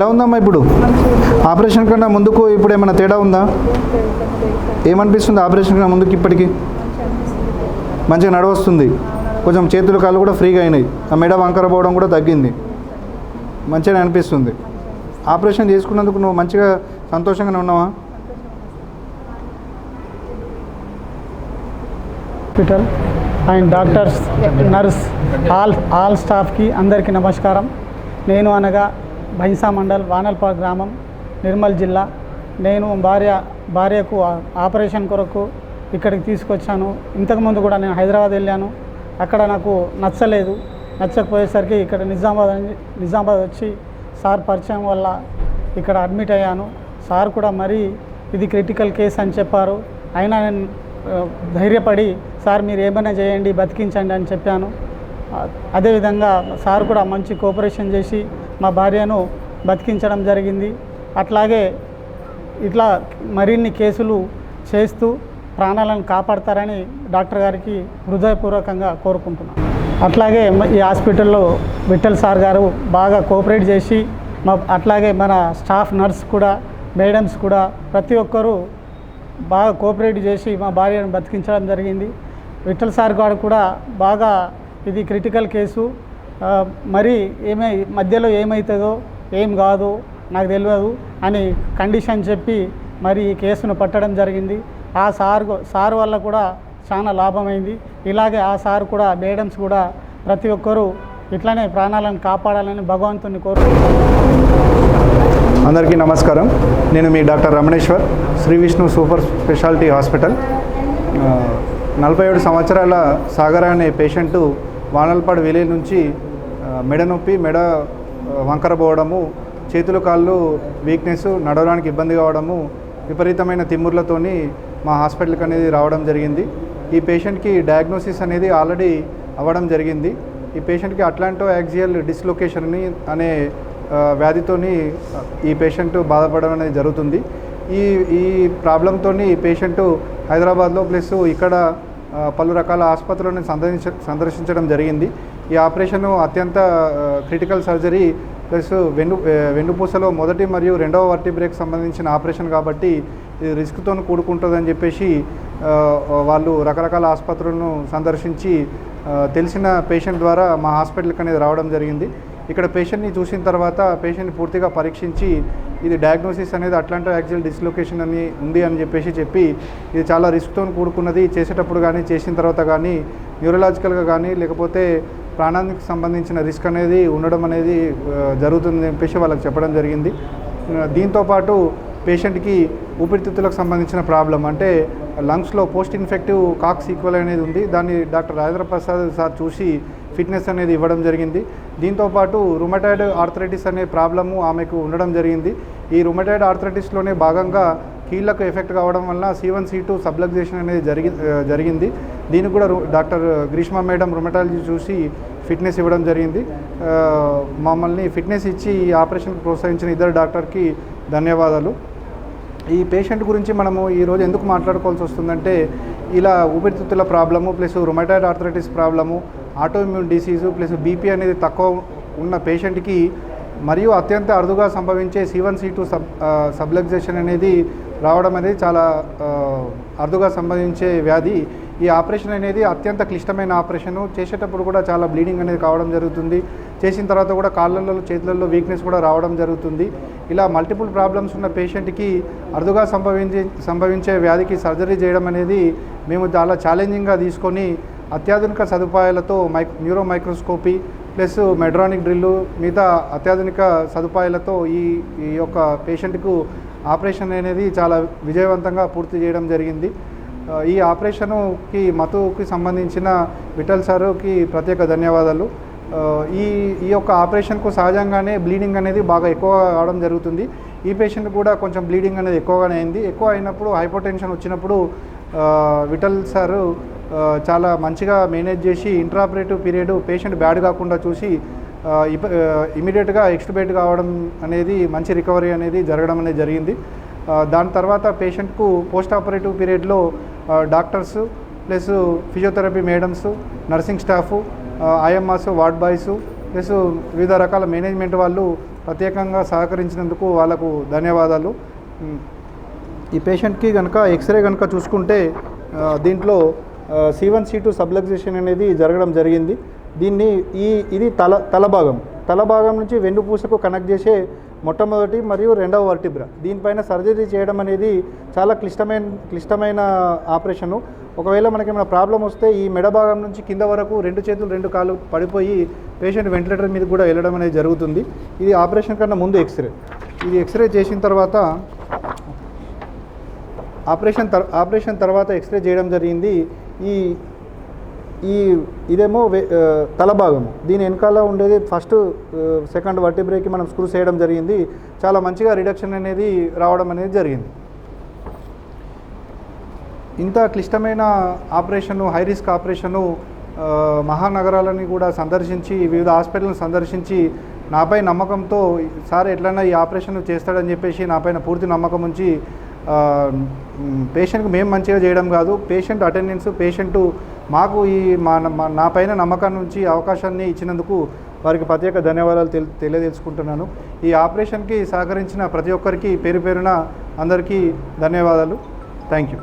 ఎలా ఉందమ్మా ఇప్పుడు? ఆపరేషన్ కన్నా ముందుకు ఇప్పుడు ఏమైనా తేడా ఉందా? ఏమనిపిస్తుంది ఆపరేషన్ కన్నా ముందుకు ఇప్పటికి? మంచిగా నడవస్తుంది. కొంచెం చేతులు కాళ్ళు కూడా ఫ్రీగా అయినాయి. ఆ మెడ వంకర పోవడం కూడా తగ్గింది. మంచిగా అనిపిస్తుంది. ఆపరేషన్ చేసుకున్నందుకు నువ్వు మంచిగా సంతోషంగానే ఉన్నావా? Hospital and doctors nurse all all స్టాఫ్కి అందరికీ నమస్కారం. నేను అనగా బైంసా మండల్ వానల్పా గ్రామం నిర్మల్ జిల్లా. నేను భార్య భార్యకు ఆపరేషన్ కొరకు ఇక్కడికి తీసుకొచ్చాను. ఇంతకుముందు కూడా నేను హైదరాబాద్ వెళ్ళాను. అక్కడ నాకు నచ్చలేదు. నచ్చకపోయేసరికి ఇక్కడ నిజామాబాద్ అని- నిజామాబాద్ వచ్చి సార్ పరిచయం వల్ల ఇక్కడ అడ్మిట్ అయ్యాను. సార్ కూడా మరీ ఇది క్రిటికల్ కేస్ అని చెప్పారు. అయినా నేను ధైర్యపడి సార్ మీరు ఏమైనా చేయండి బతికించండి అని చెప్పాను. అదేవిధంగా సార్ కూడా మంచి కోఆపరేషన్ చేసి మా భార్యను బతికించడం జరిగింది. అట్లాగే ఇట్లా మరిన్ని కేసులు చేస్తూ ప్రాణాలను కాపాడతారని డాక్టర్ గారికి హృదయపూర్వకంగా కోరుకుంటున్నాను అట్లాగే ఈ హాస్పిటల్లో విఠల్ సార్ గారు బాగా కోఆపరేట్ చేసి మా అట్లాగే మన స్టాఫ్ నర్స్ కూడా మేడమ్స్ కూడా ప్రతి ఒక్కరూ బాగా కోఆపరేట్ చేసి మా భార్యను బతికించడం జరిగింది. విఠల్ సార్ గారు కూడా బాగా ఇది క్రిటికల్ కేసు. మరి ఏమై మధ్యలో ఏమవుతుందో ఏం కాదు నాకు తెలియదు అని కండిషన్ చెప్పి మరి ఈ కేసును పట్టడం జరిగింది. ఆ సార్ సార్ వల్ల కూడా చాలా లాభమైంది. ఇలాగే ఆ సార్ కూడా మేడమ్స్ కూడా ప్రతి ఒక్కరూ ఇట్లానే ప్రాణాలను కాపాడాలని భగవంతుని కోరు అందరికీ నమస్కారం. నేను మీ doctor Ramaneshwar Shri Vishnu super speciality hospital. నలభై ఏడు సంవత్సరాల సాగర అనే పేషెంటు వానల్పాడు విలేజ్ నుంచి మెడ నొప్పి మెడ ఆ, వంకర పోవడము చేతులు కాళ్ళు వీక్నెస్ నడవడానికి ఇబ్బంది కావడము విపరీతమైన తిమ్ముర్లతోని మా హాస్పిటల్కి అనేది రావడం జరిగింది. ఈ పేషెంట్కి డయాగ్నోసిస్ అనేది ఆల్రెడీ అవ్వడం జరిగింది. ఈ పేషెంట్కి అట్లాంటో యాక్సియల్ డిస్లొకేషన్ని అనే వ్యాధితోని ఈ పేషెంట్ బాధపడడం అనేది జరుగుతుంది. ఈ ఈ ప్రాబ్లంతో ఈ పేషెంట్ హైదరాబాద్లో ప్లస్ ఇక్కడ పలు రకాల ఆసుపత్రులను సందర్శించ సందర్శించడం జరిగింది. ఈ ఆపరేషన్ అత్యంత క్రిటికల్ సర్జరీ ప్లస్ వెన్ను వెన్నుపూసలో మొదటి మరియు రెండవ వర్టిబ్రేక్ సంబంధించిన ఆపరేషన్ కాబట్టి ఇది రిస్క్తో కూడుకుంటుందని చెప్పేసి వాళ్ళు రకరకాల ఆసుపత్రులను సందర్శించి తెలిసిన పేషెంట్ ద్వారా మా హాస్పిటల్కి అనేది రావడం జరిగింది. ఇక్కడ పేషెంట్ని చూసిన తర్వాత పేషెంట్ని పూర్తిగా పరీక్షించి ఇది డయాగ్నోసిస్ అనేది అట్లాంటో యాక్సిల్ డిస్లొకేషన్ అని ఉంది అని చెప్పేసి చెప్పి ఇది చాలా రిస్క్తో కూడుకున్నది. చేసేటప్పుడు కానీ చేసిన తర్వాత కానీ న్యూరలాజికల్గా కానీ లేకపోతే ప్రాణానికి సంబంధించిన రిస్క్ అనేది ఉండడం అనేది జరుగుతుందని చెప్పేసి వాళ్ళకి చెప్పడం జరిగింది. దీంతోపాటు పేషెంట్కి ఊపిరితిత్తులకు సంబంధించిన ప్రాబ్లం అంటే లంగ్స్లో పోస్ట్ ఇన్ఫెక్టివ్ కాక్స్ ఈక్వల్ అనేది ఉంది. దాన్ని డాక్టర్ రాజేంద్ర ప్రసాద్ సార్ చూసి ఫిట్నెస్ అనేది ఇవ్వడం జరిగింది. దీంతోపాటు రుమటైడ్ ఆర్థరైటిస్ అనే ప్రాబ్లము ఆమెకు ఉండడం జరిగింది. ఈ రుమటాయిడ్ ఆర్థరైటిస్లోనే భాగంగా కీళ్ళకు ఎఫెక్ట్ కావడం వల్ల C one C two subluxation అనేది జరిగి జరిగింది. దీనికి కూడా రు- డాక్టర్ గ్రీష్మ మేడం రుమటాలజీ చూసి ఫిట్నెస్ ఇవ్వడం జరిగింది. మమ్మల్ని ఫిట్నెస్ ఇచ్చి ఈ ఆపరేషన్కి ప్రోత్సహించిన ఇద్దరు డాక్టర్కి ధన్యవాదాలు. ఈ పేషెంట్ గురించి మనము ఈరోజు ఎందుకు మాట్లాడుకోవాల్సి వస్తుందంటే ఇలా ఊపిరితిత్తుల problem plus rheumatoid arthritis problem autoimmune disease plus BP అనేది తక్కువ ఉన్న పేషెంట్కి మరియు అత్యంత అరుదుగా సంభవించే C one C two sub subluxation అనేది రావడం అనేది చాలా అరుదుగా సంభవించే వ్యాధి. ఈ ఆపరేషన్ అనేది అత్యంత క్లిష్టమైన ఆపరేషను చేసేటప్పుడు కూడా చాలా బ్లీడింగ్ అనేది కావడం జరుగుతుంది. చేసిన తర్వాత కూడా కాళ్ళల్లో చేతులలో వీక్నెస్ కూడా రావడం జరుగుతుంది. ఇలా మల్టిపుల్ ప్రాబ్లమ్స్ ఉన్న పేషెంట్కి అరుదుగా సంభవించే సంభవించే వ్యాధికి సర్జరీ చేయడం అనేది మేము చాలా ఛాలెంజింగ్గా తీసుకొని అత్యాధునిక సదుపాయాలతో mic neuro microscopy plus Medtronic drill మిగతా అత్యాధునిక సదుపాయాలతో ఈ ఈ యొక్క పేషెంట్కు ఆపరేషన్ అనేది చాలా విజయవంతంగా పూర్తి చేయడం జరిగింది. ఈ ఆపరేషన్కి మతుకి సంబంధించిన విఠల్ సారుకి ప్రత్యేక ధన్యవాదాలు. ఈ ఈ యొక్క ఆపరేషన్కు సహజంగానే బ్లీడింగ్ అనేది బాగా ఎక్కువ కావడం జరుగుతుంది. ఈ పేషెంట్ కూడా కొంచెం బ్లీడింగ్ అనేది ఎక్కువగానే అయింది. ఎక్కువ అయినప్పుడు హైపోటెన్షన్ వచ్చినప్పుడు విఠల్ సారు చాలా మంచిగా మేనేజ్ చేసి ఇంట్రాపరేటివ్ పీరియడ్ పేషెంట్ బ్యాడ్ కాకుండా చూసి ఇమీడియట్గా ఎక్స్టుబేట్ కావడం అనేది మంచి రికవరీ అనేది జరగడం అనేది జరిగింది. దాని తర్వాత పేషెంట్కు పోస్ట్ ఆపరేటివ్ పీరియడ్లో doctors plus physiotherapy madams nursing staff IMRs ward boys plus వివిధ రకాల మేనేజ్మెంట్ వాళ్ళు ప్రత్యేకంగా సహకరించినందుకు వాళ్ళకు ధన్యవాదాలు. ఈ పేషెంట్కి కనుక ఎక్స్రే కనుక చూసుకుంటే దీంట్లో C one C two subluxation అనేది జరగడం జరిగింది. దీన్ని ఈ ఇది తల తల భాగం తల నుంచి వెన్నుపూసకు కనెక్ట్ చేసే మొట్టమొదటి మరియు రెండవ వర్టిబ్రా దీనిపైన సర్జరీ చేయడం అనేది చాలా క్లిష్టమైన క్లిష్టమైన ఆపరేషను ఒకవేళ మనకి ఏమైనా ప్రాబ్లం వస్తే ఈ మెడ భాగం నుంచి కింద వరకు రెండు చేతులు రెండు కాళ్ళు పడిపోయి పేషెంట్ వెంటిలేటర్ మీద కూడా వెళ్ళడం అనేది జరుగుతుంది. ఇది ఆపరేషన్ కన్నా ముందు ఎక్స్రే ఇది ఎక్స్రే చేసిన తర్వాత ఆపరేషన్ తర్ ఆపరేషన్ తర్వాత ఎక్స్రే చేయడం జరిగింది. ఈ ఈ ఇదేమో వే- తల భాగము దీని వెనకాల ఉండేది ఫస్ట్ సెకండ్ వర్టిబ్రేకి మనం స్క్రూ చేయడం జరిగింది. చాలా మంచిగా రిడక్షన్ అనేది రావడం అనేది జరిగింది. ఇంత క్లిష్టమైన ఆపరేషను హై రిస్క్ ఆపరేషను మహానగరాలని కూడా సందర్శించి వివిధ హాస్పిటల్ని సందర్శించి నాపై నమ్మకంతో సార్ ఎట్లన్నా ఈ ఆపరేషన్ చేస్తాడని చెప్పేసి నాపైన పూర్తి నమ్మకం ఉంచి పేషెంట్కి మేము మంచిగా చేయడం కాదు. పేషెంట్ అటెండెన్స్ పేషెంట్ మాకు ఈ మా నా పైన నమ్మకాన్ని ఉంచి అవకాశాన్ని ఇచ్చినందుకు వారికి ప్రత్యేక ధన్యవాదాలు తెలి తెలియదలుచుకుంటున్నాను ఈ ఆపరేషన్కి సహకరించిన ప్రతి ఒక్కరికి పేరు పేరున అందరికీ ధన్యవాదాలు. Thank you